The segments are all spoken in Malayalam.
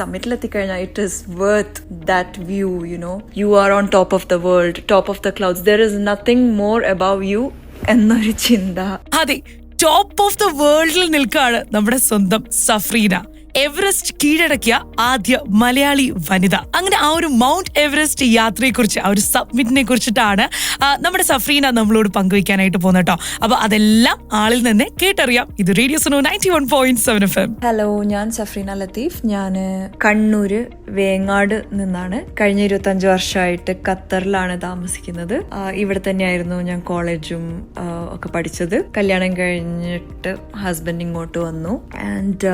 സമ്മിറ്റിലെത്തിക്കഴിഞ്ഞാൽ it is worth that view you know you are on top of the world top of the clouds there is nothing more above you എന്നൊരു ചിന്ത. അതെ ടോപ്പ് ഓഫ് ദ വേൾഡിൽ നിൽക്കാണ് നമ്മുടെ സ്വന്തം സഫ്രീന. എവറസ്റ്റ് കീഴടക്കിയ ആദ്യ മലയാളി വനിത. അങ്ങനെ ആ ഒരു മൗണ്ട് എവറസ്റ്റ് യാത്രയെക്കുറിച്ച് ആ ഒരു സബ്മിറ്റിനെ കുറിച്ചിട്ടാണ് നമ്മുടെ സഫ്രീന നമ്മളോട് പങ്കുവയ്ക്കാനായിട്ട് പോകുന്നത് കേട്ടോ. അപ്പൊ അതെല്ലാം ആളിൽ നിന്ന് കേട്ടറിയാം. ഇത് radio Suno ninety one point seven F M. Hello ഞാൻ സഫ്രീന ലത്തീഫ്. ഞാൻ കണ്ണൂര് വേങ്ങാട് നിന്നാണ്. കഴിഞ്ഞ ഇരുപത്തഞ്ച് വർഷമായിട്ട് ഖത്തറിലാണ് താമസിക്കുന്നത്. ഇവിടെ തന്നെയായിരുന്നു ഞാൻ കോളേജും ഒക്കെ പഠിച്ചത്. കല്യാണം കഴിഞ്ഞിട്ട് ഹസ്ബൻഡ് ഇങ്ങോട്ട് വന്നു. And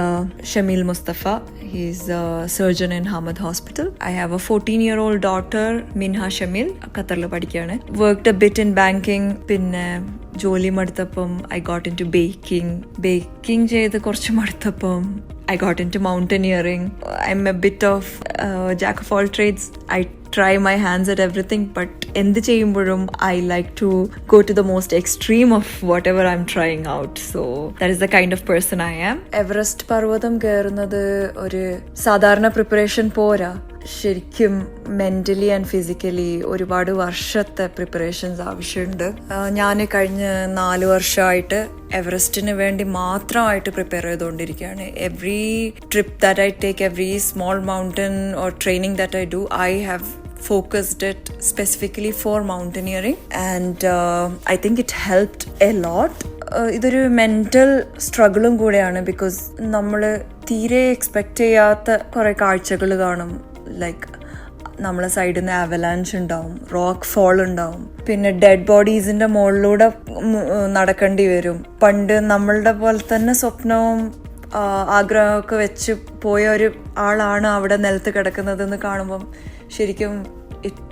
Shameel Mustafa he's surgeon in Hamad hospital I have a fourteen year old daughter Minha Shameel ഖത്തറിൽ പഠിക്കുകയാണ് worked a bit in banking പിന്നെ ജോലി മടുത്തപ്പം I got in to baking baking ചെയ്ത് കുറച്ച് മടുത്തപ്പം I got into mountaineering. I'm a bit of uh, jack of all trades. I try my hands at everything, but എന്ത് ചെയ്യുമ്പോഴും I like to go to the most extreme of what I'm trying out so that is the kind of person I am Everest പർവതം കയറുന്നത് ഒരു സാധാരണ പ്രിപ്പറേഷൻ പോരാ. ശരിക്കും മെന്റലി ആൻഡ് ഫിസിക്കലി ഒരുപാട് വർഷത്തെ പ്രിപ്പറേഷൻസ് ആവശ്യമുണ്ട്. ഞാൻ കഴിഞ്ഞ നാല് വർഷമായിട്ട് എവറസ്റ്റിന് വേണ്ടി മാത്രമായിട്ട് പ്രിപ്പയർ ചെയ്തുകൊണ്ടിരിക്കുകയാണ്. Every trip that I take every small mountain or training that I do I have focused it specifically for mountaineering. And I think it it a lot ഇതൊരു മെന്റൽ സ്ട്രഗിളും കൂടെയാണ് ബിക്കോസ് നമ്മൾ തീരെ എക്സ്പെക്റ്റ് ചെയ്യാത്ത കുറേ കാഴ്ചകൾ കാണും. ലൈക്ക് നമ്മളെ സൈഡിൽ നിന്ന് അവലാൻഷ് ഉണ്ടാവും റോക്ക് ഫോൾ ഉണ്ടാവും പിന്നെ ഡെഡ് ബോഡീസിന്റെ മുകളിലൂടെ നടക്കേണ്ടി വരും. പണ്ട് നമ്മളുടെ പോലെ തന്നെ സ്വപ്നവും ആഗ്രഹമൊക്കെ വെച്ച് പോയ ഒരു ആളാണ് അവിടെ നിലത്ത് കിടക്കുന്നതെന്ന് കാണുമ്പം ശരിക്കും it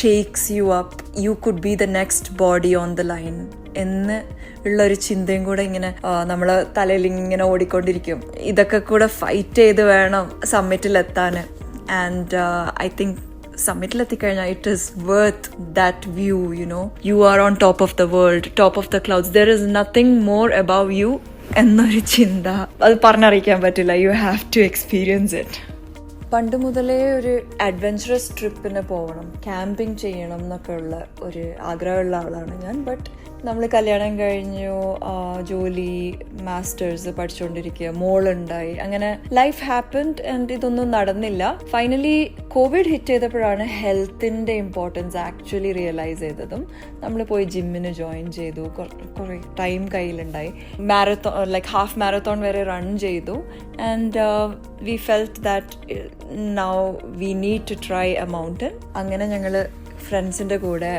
shakes you up you could be the next body on the line എന്ന് ഉള്ളൊരു ചിന്തയും കൂടെ ഇങ്ങനെ നമ്മളെ തലയിൽ ഇങ്ങനെ ഓടിക്കൊണ്ടിരിക്കും. ഇതൊക്കെ കൂടെ ഫൈറ്റ് ചെയ്ത് വേണം സമ്മിറ്റിൽ എത്താൻ and I think സമ്മിറ്റിലെത്തിക്കഴിഞ്ഞാൽ it is worth that view you know you are on top of the world top of the clouds there is nothing more above you എന്നൊരു ചിന്ത. അത് പറഞ്ഞറിയിക്കാൻ പറ്റില്ല. You have to experience it പണ്ട് മുതലേ ഒരു അഡ്വഞ്ചറസ് ട്രിപ്പിന് പോകണം ക്യാമ്പിംഗ് ചെയ്യണം എന്നൊക്കെ ഉള്ള ഒരു ആഗ്രഹമുള്ള ആളാണ് ഞാൻ. ബട്ട് നമ്മൾ കല്യാണം കഴിഞ്ഞു ജോലി മാസ്റ്റേഴ്സ് പഠിച്ചുകൊണ്ടിരിക്കുക മോളുണ്ടായി. അങ്ങനെ ലൈഫ് ഹാപ്പൻഡ് ആൻഡ് ഇതൊന്നും നടന്നില്ല. ഫൈനലി കോവിഡ് ഹിറ്റ് ചെയ്തപ്പോഴാണ് ഹെൽത്തിന്റെ ഇമ്പോർട്ടൻസ് ആക്ച്വലി റിയലൈസ് ചെയ്തതും. നമ്മൾ പോയി ജിമ്മിന് ജോയിൻ ചെയ്തു. കുറേ ടൈം കയ്യിലുണ്ടായി. മാരത്തോൺ ലൈക്ക് ഹാഫ് മാരത്തോൺ വരെ റൺ ചെയ്തു. And we felt that now we need to try a mountain അങ്ങനെ ഞങ്ങൾ ഫ്രണ്ട്സിന്റെ കൂടെ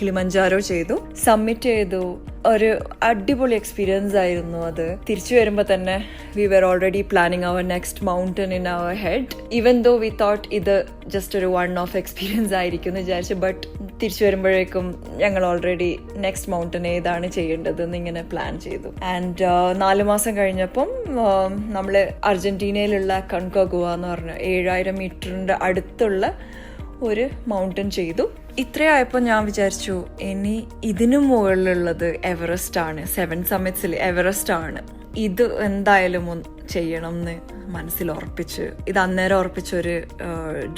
കിളിമഞ്ചാരോ ചെയ്തു. സബ്മിറ്റ് ചെയ്തു. ഒരു അടിപൊളി എക്സ്പീരിയൻസ് ആയിരുന്നു അത്. തിരിച്ചു വരുമ്പോൾ തന്നെ we were already planning our next mountain in our head even though we thought ഇത് ജസ്റ്റ് ഒരു വൺ ഓഫ് എക്സ്പീരിയൻസ് ആയിരിക്കും എന്ന് വിചാരിച്ചു ബട്ട് തിരിച്ചു വരുമ്പോഴേക്കും ഞങ്ങൾ ഓൾറെഡി നെക്സ്റ്റ് മൗണ്ടൻ ഏതാണ് ചെയ്യേണ്ടതെന്ന് ഇങ്ങനെ പ്ലാൻ ചെയ്തു. ആൻഡ് നാല് മാസം കഴിഞ്ഞപ്പം നമ്മൾ അർജന്റീനയിലുള്ള കൺകഗുവ എന്ന് പറഞ്ഞ ഏഴായിരം മീറ്ററിന്റെ അടുത്തുള്ള ഒരു മൗണ്ടൻ ചെയ്തു. ഇത്രയായപ്പോൾ ഞാൻ വിചാരിച്ചു ഇനി ഇതിനു മുകളിലുള്ളത് എവറസ്റ്റ് ആണ്. സെവൻ സമ്മിറ്റ്സിൽ എവറസ്റ്റ് ആണ്. ഇത് എന്തായാലും ചെയ്യണം എന്ന് മനസ്സിൽ ഉറപ്പിച്ച് ഇത് അന്നേരം ഉറപ്പിച്ചൊരു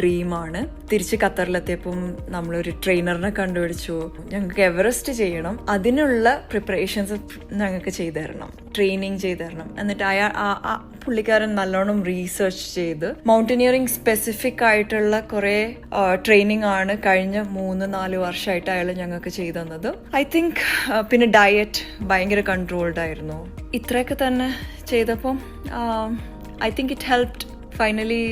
ഡ്രീമാണ് തിരിച്ച് ഖത്തറിലെത്തിയപ്പം നമ്മളൊരു ട്രെയിനറിനെ കണ്ടുപിടിച്ചു. ഞങ്ങൾക്ക് എവറസ്റ്റ് ചെയ്യണം. അതിനുള്ള പ്രിപ്പറേഷൻസ് ഞങ്ങൾക്ക് ചെയ്തു തരണം ട്രെയിനിങ് ചെയ്തു തരണം എന്നിട്ട് അയാൾ ആ- പുള്ളിക്കാരൻ നല്ലോണം റീസെർച്ച് ചെയ്ത് മൗണ്ടനിയറിംഗ് സ്പെസിഫിക് ആയിട്ടുള്ള കുറെ ട്രെയിനിങ് ആണ് കഴിഞ്ഞ മൂന്ന് നാല് വർഷമായിട്ട് അയാൾ ഞങ്ങൾക്ക് ചെയ്തു തന്നത് ഐ തിങ്ക് പിന്നെ ഡയറ്റ് ഭയങ്കര കൺട്രോൾഡ് ആയിരുന്നു. ഇത്രയൊക്കെ തന്നെ ചെയ്തപ്പം I think it helped finally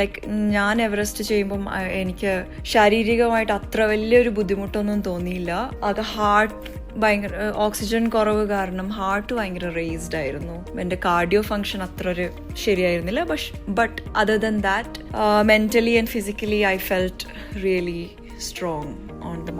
like ഞാൻ എവറസ്റ്റ് ചെയ്യുമ്പം എനിക്ക് ശാരീരികമായിട്ട് അത്ര വലിയൊരു ബുദ്ധിമുട്ടൊന്നും തോന്നിയില്ല. അത് ഹാർട്ട് ഭയങ്കര ഓക്സിജൻ കുറവ് കാരണം ഹാർട്ട് ഭയങ്കര റേസ്ഡ് ആയിരുന്നു. എന്റെ കാർഡിയോ ഫങ്ഷൻ അത്ര ഒരു ശരിയായിരുന്നില്ല പക്ഷ് but other than that mentally and physically I felt really strong on the